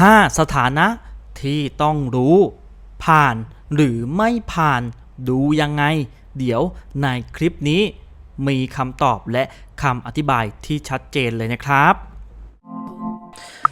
5 สถานะที่ต้องรู้ ผ่านหรือไม่ผ่านดูยังไง เดี๋ยวในคลิปนี้มีคำตอบและคำอธิบายที่ชัดเจนเลยนะครับ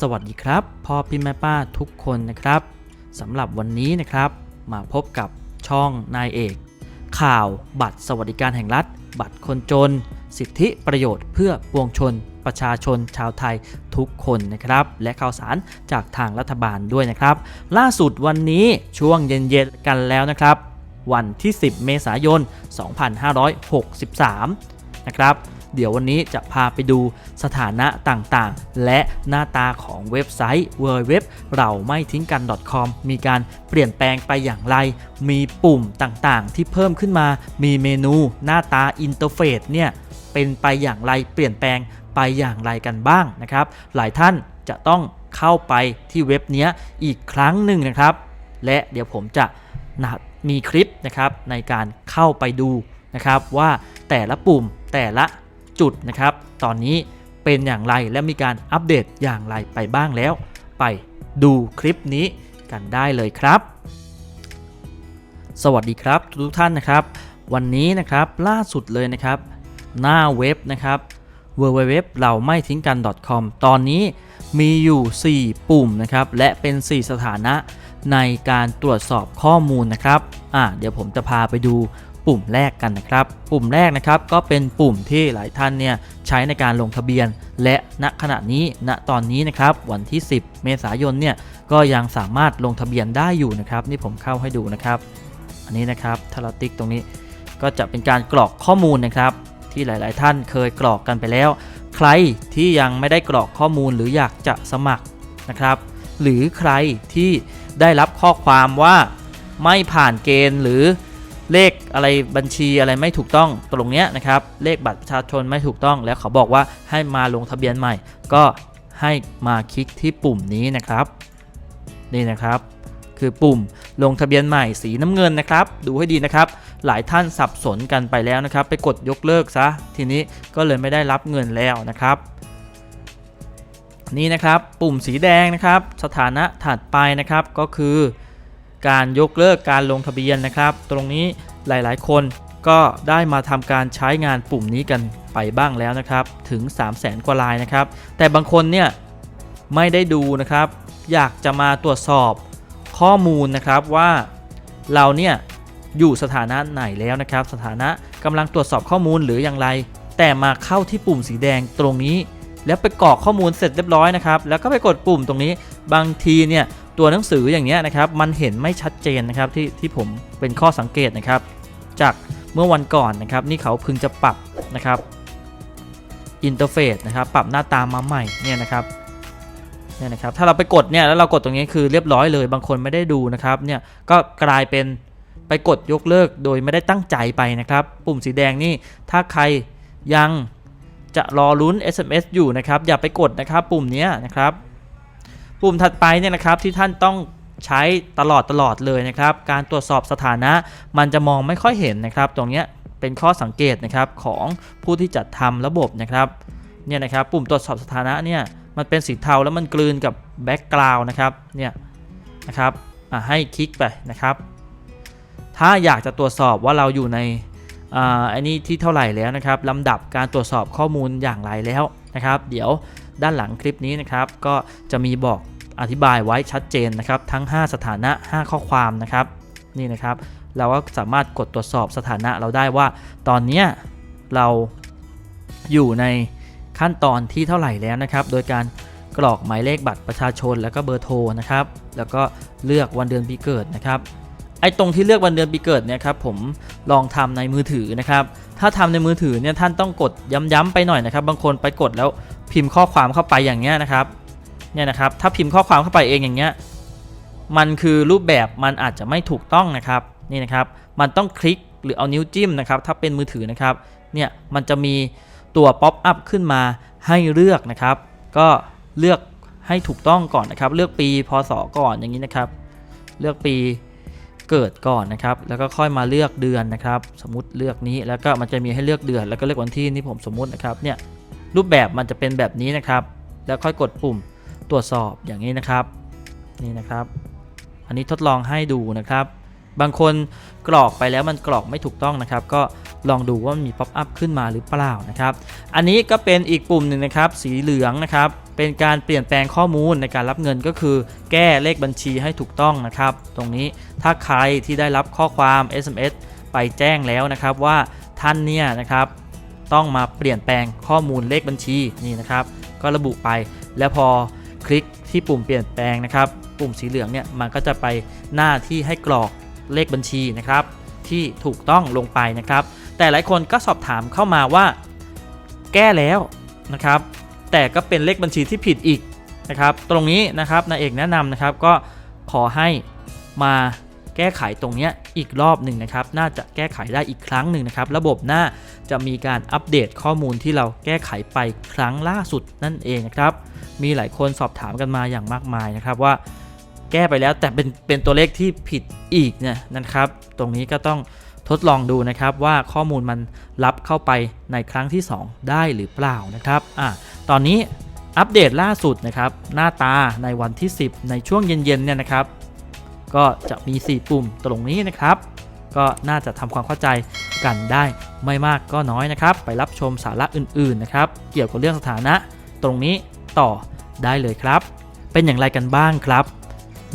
สวัสดีครับพ่อพี่แม่ป้าทุกคนนะครับสำหรับวันนี้นะครับ มาพบกับช่องนายเอก ข่าวบัตรสวัสดิการแห่งรัฐ บัตรคนจน สิทธิประโยชน์เพื่อปวงชน ประชาชนชาวไทยทุกคนนะครับ และข่าวสารจากทางรัฐบาลด้วยนะครับ ล่าสุดวันนี้ช่วงเย็นๆกันแล้วนะครับ วันที่ 10 เมษายน 2563 นะครับ เดี๋ยววันนี้จะพาไปดูสถานะต่างๆ และหน้าตาของเว็บไซต์ w w w เราไม่ทิ้งกัน .com มีการเปลี่ยนแปลงไปอย่างไร มีปุ่มต่างๆ ที่เพิ่มขึ้นมา มีเมนูหน้าตาอินเทอร์เฟซเนี่ยเป็นไปอย่างไรเปลี่ยนแปลงไปอย่างไรกันบ้างนะครับ หลายท่านจะต้องเข้าไปที่เว็บเนี้ยอีกครั้งหนึ่งนะครับ และเดี๋ยวผมจะนะมีคลิปนะครับในการเข้าไปดูนะครับว่าแต่ละปุ่มแต่ละ จุดนะครับ ตอนนี้เป็นอย่างไรและมีการอัปเดตอย่างไรไปบ้างแล้ว ไปดูคลิปนี้กันได้เลยครับ สวัสดีครับทุกท่านนะครับ วันนี้นะครับล่าสุดเลยนะครับ หน้าเว็บนะครับ www เราไม่ทิ้งกัน .com ตอนนี้มีอยู่ 4 ปุ่มนะครับ และเป็น 4 สถานะในการตรวจสอบข้อมูลนะครับ อ่าเดี๋ยวผมจะพาไปดู ปุ่มแรกกันนะครับ ปุ่มแรกนะครับก็เป็นปุ่มที่หลายท่านเนี่ยใช้ในการลงทะเบียน และณขณะนี้ณตอนนี้นะครับวันที่ 10 เมษายนเนี่ยก็ยังสามารถลงทะเบียนได้อยู่นะครับนี่ผมเข้าให้ดูนะครับ อันนี้นะครับถ้าเราติ๊กตรงนี้ก็จะเป็นการกรอกข้อมูลนะครับที่หลาย ๆ ท่านเคยกรอกกันไปแล้ว ใครที่ยังไม่ได้กรอกข้อมูลหรืออยากจะสมัครนะครับ หรือใครที่ได้รับข้อความว่าไม่ผ่านเกณฑ์หรือ เลขอะไรบัญชีอะไรไม่ถูกต้องตรงเนี้ยนะครับ เลขบัตรประชาชนไม่ถูกต้อง แล้วเขาบอกว่าให้มาลงทะเบียนใหม่ ก็ให้มาคลิกที่ปุ่มนี้นะครับนี่นะครับ คือปุ่มลงทะเบียนใหม่สีน้ำเงินนะครับ ดูให้ดีนะครับ หลายท่านสับสนกันไปแล้วนะครับ ไปกดยกเลิกซะทีนี้ก็เลยไม่ได้รับเงินแล้วนะครับนี่นะครับปุ่มสีแดงนะครับ สถานะถัดไปนะครับก็คือ การยกเลิกการลงทะเบียนนะครับ ตรงนี้หลายๆ คนก็ได้มาทำการใช้งานปุ่มนี้กันไปบ้างแล้วนะครับ ถึง 3 0 0แสนกว่าลายนะครับ แต่บางคนเนี่ยไม่ได้ดูนะครับ อยากจะมาตรวจสอบข้อมูลนะครับว่าเราเนี่ยอยู่สถานะไหนแล้วนะครับ สถานะกำลังตรวจสอบข้อมูลหรืออย่างไร แต่มาเข้าที่ปุ่มสีแดงตรงนี้ แล้วไปกรอกข้อมูลเสร็จเรียบร้อยนะครับ แล้วก็ไปกดปุ่มตรงนี้ บางทีเนี่ย ตัวหนังสืออย่างเงี้ยนะครับมันเห็นไม่ชัดเจนนะครับที่ที่ผมเป็นข้อสังเกตนะครับ จากเมื่อวันก่อนนะครับนี่เขาเพึงจะปรับนะครับอินเทอร์เฟซนะครับปรับหน้าตามาใหม่เนี่ยนะครับเนี่ยนะครับถ้าเราไปกดเนี่ยแล้วเรากดตรงนี้คือเรียบร้อยเลยบางคนไม่ได้ดูนะครับเนี่ยก็กลายเป็นไปกดยกเลิกโดยไม่ได้ตั้งใจไปนะครับ ปุ่มสีแดงนี่ถ้าใครยังจะรอลุ้น SMS อยู่นะครับ อย่าไปกดนะครับ ปุ่มนี้นะครับ ปุ่มถัดไปเนี่ยนะครับที่ท่านต้องใช้ตลอดตลอดเลยนะครับ การตรวจสอบสถานะ มันจะมองไม่ค่อยเห็นนะครับ ตรงนี้เป็นข้อสังเกตนะครับของผู้ที่จัดทำระบบนะครับเนี่ยนะครับปุ่มตรวจสอบสถานะเนี่ยมันเป็นสีเทาแล้วมันกลืนกับแบ็กกราวน์นะครับเนี่ยนะครับอะให้คลิกไปนะครับ ถ้าอยากจะตรวจสอบว่าเราอยู่ในอ่าอันนี้ที่เท่าไหร่แล้วนะครับลำดับการตรวจสอบข้อมูลอย่างไรแล้วนะครับ เดี๋ยวด้านหลังคลิปนี้นะครับ ก็จะมีบอก อธิบายไว้ชัดเจนนะครับ ทั้ง 5 สถานะ 5 ข้อความนะครับ นี่นะครับ เราก็สามารถกดตรวจสอบสถานะเราได้ว่า ตอนนี้เราอยู่ในขั้นตอนที่เท่าไหร่แล้วนะครับ โดยการกรอกหมายเลขบัตรประชาชน แล้วก็เบอร์โทรนะครับ แล้วก็เลือกวันเดือนปีเกิดนะครับไอ้ตรงที่เลือกวันเดือนปีเกิดเนี่ยครับผมลองทำในมือถือนะครับ ถ้าทำในมือถือเนี่ยท่านต้องกดย้ำๆไปหน่อยนะครับ บางคนไปกดแล้วพิมพ์ข้อความเข้าไปอย่างเงี้ยนะครับ เนี่ยนะครับถ้าพิมพ์ข้อความเข้าไปเองอย่างเงี้ยมันคือรูปแบบมันอาจจะไม่ถูกต้องนะครับนี่นะครับมันต้องคลิกหรือเอานิ้วจิ้มนะครับถ้าเป็นมือถือนะครับเนี่ยมันจะมีตัวป๊อปอัพขึ้นมาให้เลือกนะครับ ก็เลือกให้ถูกต้องก่อนนะครับ เลือกปีพศก่อนอย่างนี้นะครับ เลือกปีเกิดก่อนนะครับ แล้วก็ค่อยมาเลือกเดือนนะครับ สมมติเลือกนี้แล้วก็มันจะมีให้เลือกเดือน แล้วก็เลือกวันที่นี่ผมสมมตินะครับเนี่ยรูปแบบมันจะเป็นแบบนี้นะครับ แล้วค่อยกดปุ่ม ตรวจสอบอย่างนี้นะครับนี่นะครับ อันนี้ทดลองให้ดูนะครับ บางคนกรอกไปแล้วมันกรอกไม่ถูกต้องนะครับ ก็ลองดูว่ามันมีป๊อปอัพขึ้นมาหรือเปล่านะครับ อันนี้ก็เป็นอีกปุ่มหนึ่งนะครับ สีเหลืองนะครับ เป็นการเปลี่ยนแปลงข้อมูลในการรับเงินก็คือ แก้เลขบัญชีให้ถูกต้องนะครับ ตรงนี้ถ้าใครที่ได้รับข้อความ SMS ไปแจ้งแล้วนะครับว่าท่านเนี่ยนะครับ ต้องมาเปลี่ยนแปลงข้อมูลเลขบัญชีนี่นะครับ ก็ระบุไปแล้วพอ คลิกที่ปุ่มเปลี่ยนแปลงนะครับ ปุ่มสีเหลืองเนี่ยมันก็จะไปหน้าที่ให้กรอกเลขบัญชีนะครับ ที่ถูกต้องลงไปนะครับ แต่หลายคนก็สอบถามเข้ามาว่า แก้แล้วนะครับ แต่ก็เป็นเลขบัญชีที่ผิดอีกนะครับ ตรงนี้นะครับนายเอกแนะนำนะครับก็ขอให้มาแก้ไขตรงนี้อีกรอบหนึ่งนะครับ น่าจะแก้ไขได้อีกครั้งหนึ่งนะครับ ระบบหน้าจะมีการอัปเดตข้อมูลที่เราแก้ไขไปครั้งล่าสุดนั่นเองนะครับ มีหลายคนสอบถามกันมาอย่างมากมายนะครับว่าแก้ไปแล้วแต่เป็นเป็นตัวเลขที่ผิดอีกเนี่ยนะครับ ตรงนี้ก็ต้องทดลองดูนะครับว่าข้อมูลมันรับเข้าไปในครั้งที่ 2 ได้หรือเปล่านะครับอะตอนนี้อัปเดตล่าสุดนะครับ หน้าตาในวันที่ 10 ในช่วงเย็นๆเนี่ยนะครับ ก็จะมี 4 ปุ่มตรงนี้นะครับ ก็น่าจะทำความเข้าใจกันได้ไม่มากก็น้อยนะครับ ไปรับชมสาระอื่นๆนะครับ เกี่ยวกับเรื่องสถานะตรงนี้ ต่อได้เลยครับ เป็นอย่างไรกันบ้างครับ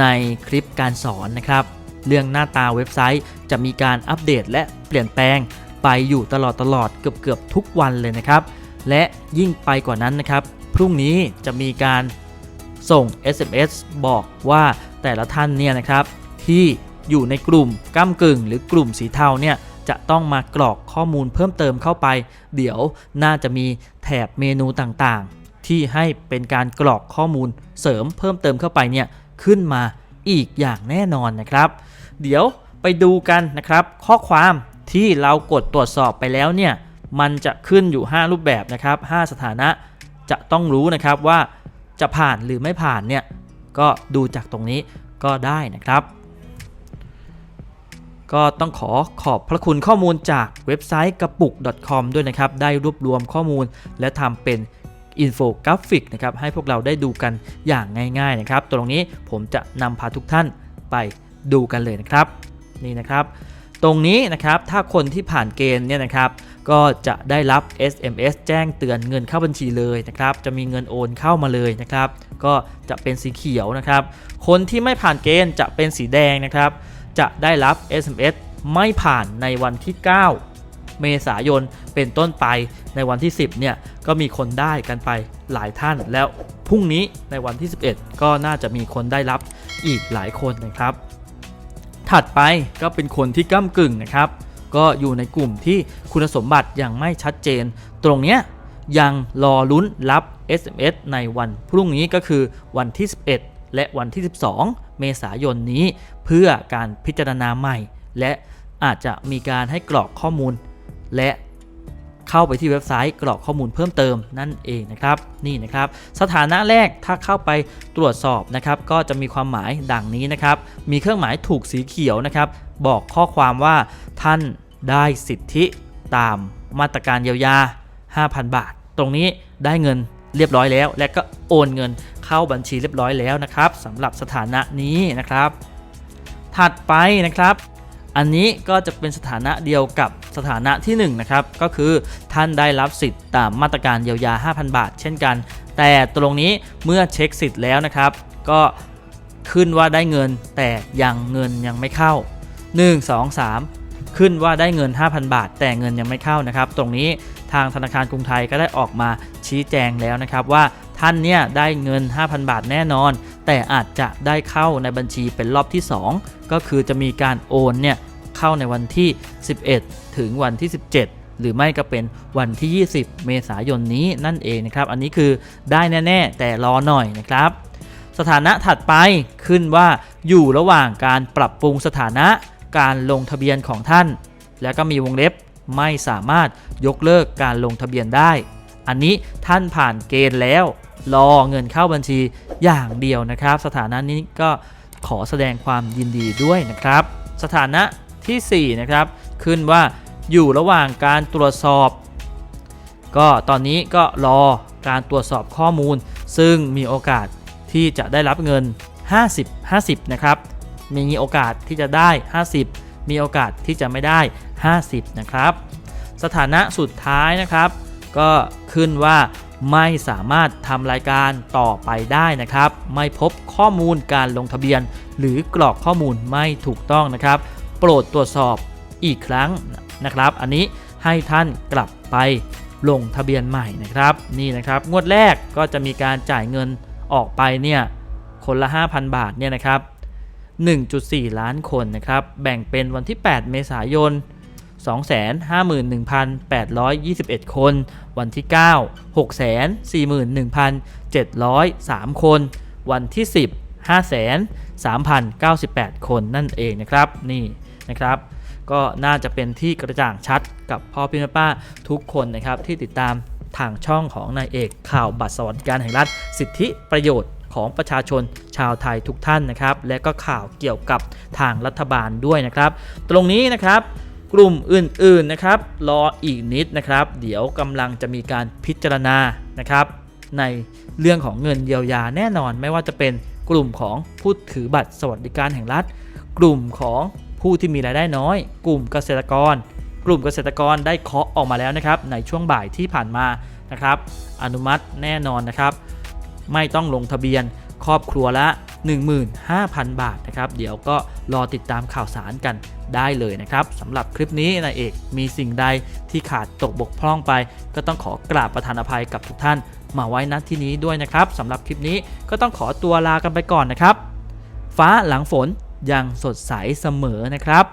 ในคลิปการสอนนะครับ เรื่องหน้าตาเว็บไซต์จะมีการอัปเดตและเปลี่ยนแปลงไปอยู่ตลอดตลอดเกือบเกือบๆทุกวันเลยนะครับ และยิ่งไปกว่านั้นนะครับ พรุ่งนี้จะมีการส่ง SMS บอกว่าแต่ละท่านเนี่ยนะครับ ที่อยู่ในกลุ่มก้ากึ่ง หรือกลุ่มสีเทาเนี่ยจะต้องมากรอกข้อมูลเพิ่มเติมเข้าไป เดี๋ยวน่าจะมีแถบเมนูต่างๆ ที่ให้เป็นการกรอกข้อมูลเสริมเพิ่มเติมเข้าไปเนี่ยขึ้นมาอีกอย่างแน่นอนนะครับ เดี๋ยวไปดูกันนะครับ ข้อความที่เรากดตรวจสอบไปแล้วเนี่ยมันจะขึ้นอยู่ 5 รูปแบบนะครับ 5 สถานะจะต้องรู้นะครับว่าจะผ่านหรือไม่ผ่านเนี่ยก็ดูจากตรงนี้ก็ได้นะครับ ก็ต้องขอขอบพระคุณข้อมูลจากเว็บไซต์กระปุก .com ด้วยนะครับ ได้รวบรวมข้อมูลและทำเป็น อินโฟกราฟิกนะครับให้พวกเราได้ดูกันอย่างง่ายๆนะครับตรงนี้ผมจะนำพาทุกท่านไปดูกันเลยนะครับนี่นะครับ ตรงนี้นะครับถ้าคนที่ผ่านเกณฑ์เนี่ยนะครับก็จะได้รับ SMS แจ้งเตือนเงินเข้าบัญชีเลยนะครับ จะมีเงินโอนเข้ามาเลยนะครับ ก็จะเป็นสีเขียวนะครับ คนที่ไม่ผ่านเกณฑ์จะเป็นสีแดงนะครับ จะได้รับ SMS ไม่ผ่านในวันที่ 9 เมษายนเป็นต้นไป ในวันที่ 10เนี่ยก็มีคนได้กันไปหลายท่านแล้วพรุ่งนี้ในวันที่ 11 ก็น่าจะมีคนได้รับอีกหลายคนนะครับ ถัดไปก็เป็นคนที่ก้ากึ่งนะครับ ก็อยู่ในกลุ่มที่คุณสมบัติยังไม่ชัดเจน ตรงเนี้ยยังรอลุ้นรับ SMS ในวันพรุ่งนี้ก็คือวันที่ 11 และวันที่ 12 เมษายนนี้ เพื่อการพิจารณาใหม่ และอาจจะมีการให้กรอกข้อมูล และ เข้าไปที่เว็บไซต์กรอกข้อมูลเพิ่มเติมนั่นเองนะครับนี่นะครับสถานะแรกถ้าเข้าไปตรวจสอบนะครับก็จะมีความหมายดังนี้นะครับมีเครื่องหมายถูกสีเขียวนะครับบอกข้อความว่าท่านได้สิทธิตามมาตรการเยียวยา 5,000 บาท ตรงนี้ได้เงินเรียบร้อยแล้ว และก็โอนเงินเข้าบัญชีเรียบร้อยแล้วนะครับสำหรับสถานะนี้นะครับ ถัดไปนะครับ อันนี้ก็จะเป็นสถานะเดียวกับสถานะที่1นะครับก็คือท่านได้รับสิทธิ์ตามมาตรการเยียวยา 5,000 บาท เช่นกัน แต่ตรงนี้เมื่อเช็คสิทธิ์แล้วนะครับ ก็ขึ้นว่าได้เงินแต่ยังเงินยังไม่เข้า 1 2 3 ขึ้นว่าได้เงิน 5,000 บาท แต่เงินยังไม่เข้านะครับ ตรงนี้ทางธนาคารกรุงไทยก็ได้ออกมาชี้แจงแล้วนะครับว่าท่านเนี่ยได้เงิน 5,000 บาทแน่นอน แต่อาจจะได้เข้าในบัญชีเป็นรอบที่ 2 ก็คือจะมีการโอนเนี่ยเข้าในวันที่ 11 ถึงวันที่ 17หรือไม่ก็เป็นวันที่ 20 เมษายนนี้นั่นเองนะครับ อันนี้คือได้แน่ ๆ แต่รอหน่อยนะครับ สถานะถัดไปขึ้นว่าอยู่ระหว่างการปรับปรุงสถานะการลงทะเบียนของท่าน แล้วก็มีวงเล็บไม่สามารถยกเลิกการลงทะเบียนได้ อันนี้ท่านผ่านเกณฑ์แล้ว รอเงินเข้าบัญชีอย่างเดียวนะครับ สถานะนี้ก็ขอแสดงความยินดีด้วยนะครับ สถานะทีสี่ 4 นะครับ ขึ้นว่าอยู่ระหว่างการตรวจสอบ ก็ตอนนี้ก็รอการตรวจสอบข้อมูล ซึ่งมีโอกาสที่จะได้รับเงิน 50 50 นะครับ มีโอกาสที่จะได้ 50 มีโอกาสที่จะไม่ได้ 50 นะครับ สถานะสุดท้ายนะครับ ก็ขึ้นว่า ไม่สามารถทำรายการต่อไปได้นะครับ ไม่พบข้อมูลการลงทะเบียน หรือกรอกข้อมูลไม่ถูกต้องนะครับ โปรดตรวจสอบอีกครั้งนะครับ อันนี้ให้ท่านกลับไปลงทะเบียนใหม่นะครับ นี่นะครับงวดแรกก็จะมีการจ่ายเงินออกไปเนี่ยคนละ 5,000 บาทเนี่ยนะครับ 1.4 ล้านคนนะครับ แบ่งเป็นวันที่ 8 เมษายน 251,821 คน วันที่ 9 641,703 คน วันที่ 10 5,3,098 คนนั่นเองนะครับนี่นะครับ ก็น่าจะเป็นที่กระจ่างชัดกับพ่อพี่แม่ป้าทุกคนนะครับที่ติดตามทางช่องของนายเอกข่าวบัตรสวัสดิการแห่งรัฐสิทธิประโยชน์ของประชาชนชาวไทยทุกท่านนะครับ และก็ข่าวเกี่ยวกับทางรัฐบาลด้วยนะครับ ตรงนี้นะครับ กลุ่มอื่นๆนะครับ รออีกนิดนะครับ เดี๋ยวกำลังจะมีการพิจารณานะครับ ในเรื่องของเงินเยียวยาแน่นอน ไม่ว่าจะเป็นกลุ่มของผู้ถือบัตรสวัสดิการแห่งรัฐ กลุ่มของผู้ที่มีรายได้น้อย กลุ่มเกษตรกร กลุ่มเกษตรกรได้เคาะออกมาแล้วนะครับ ในช่วงบ่ายที่ผ่านมานะครับ อนุมัติแน่นอนนะครับ ไม่ต้องลงทะเบียน ครอบครัวละ 15,000 บาทนะครับ เดี๋ยวก็รอติดตามข่าวสารกันได้เลยนะครับสำหรับคลิปนี้นายเอกมีสิ่งใดที่ขาดตกบกพร่องไป ก็ต้องขอกราบประธานอภัยกับทุกท่าน มาไว้ณที่นี้ด้วยนะครับสำหรับคลิปนี้ก็ต้องขอตัวลากันไปก่อนนะครับ ฟ้าหลังฝนยังสดใสเสมอนะครับ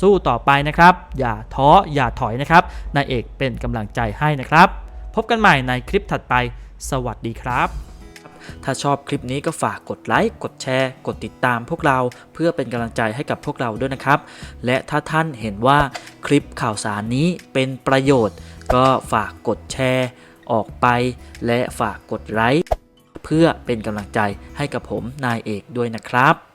สู้ต่อไปนะครับ อย่าท้ออย่าถอยนะครับนายเอกเป็นกำลังใจให้นะครับ พบกันใหม่ในคลิปถัดไป สวัสดีครับ ถ้าชอบคลิปนี้ก็ฝากกดไลค์ กดแชร์ กดติดตามพวกเราเพื่อเป็นกำลังใจให้กับพวกเราด้วยนะครับ และถ้าท่านเห็นว่าคลิปข่าวสารนี้เป็นประโยชน์ ก็ฝากกดแชร์ ออกไป และฝากกดไลค์เพื่อเป็นกำลังใจให้กับผมนายเอกด้วยนะครับ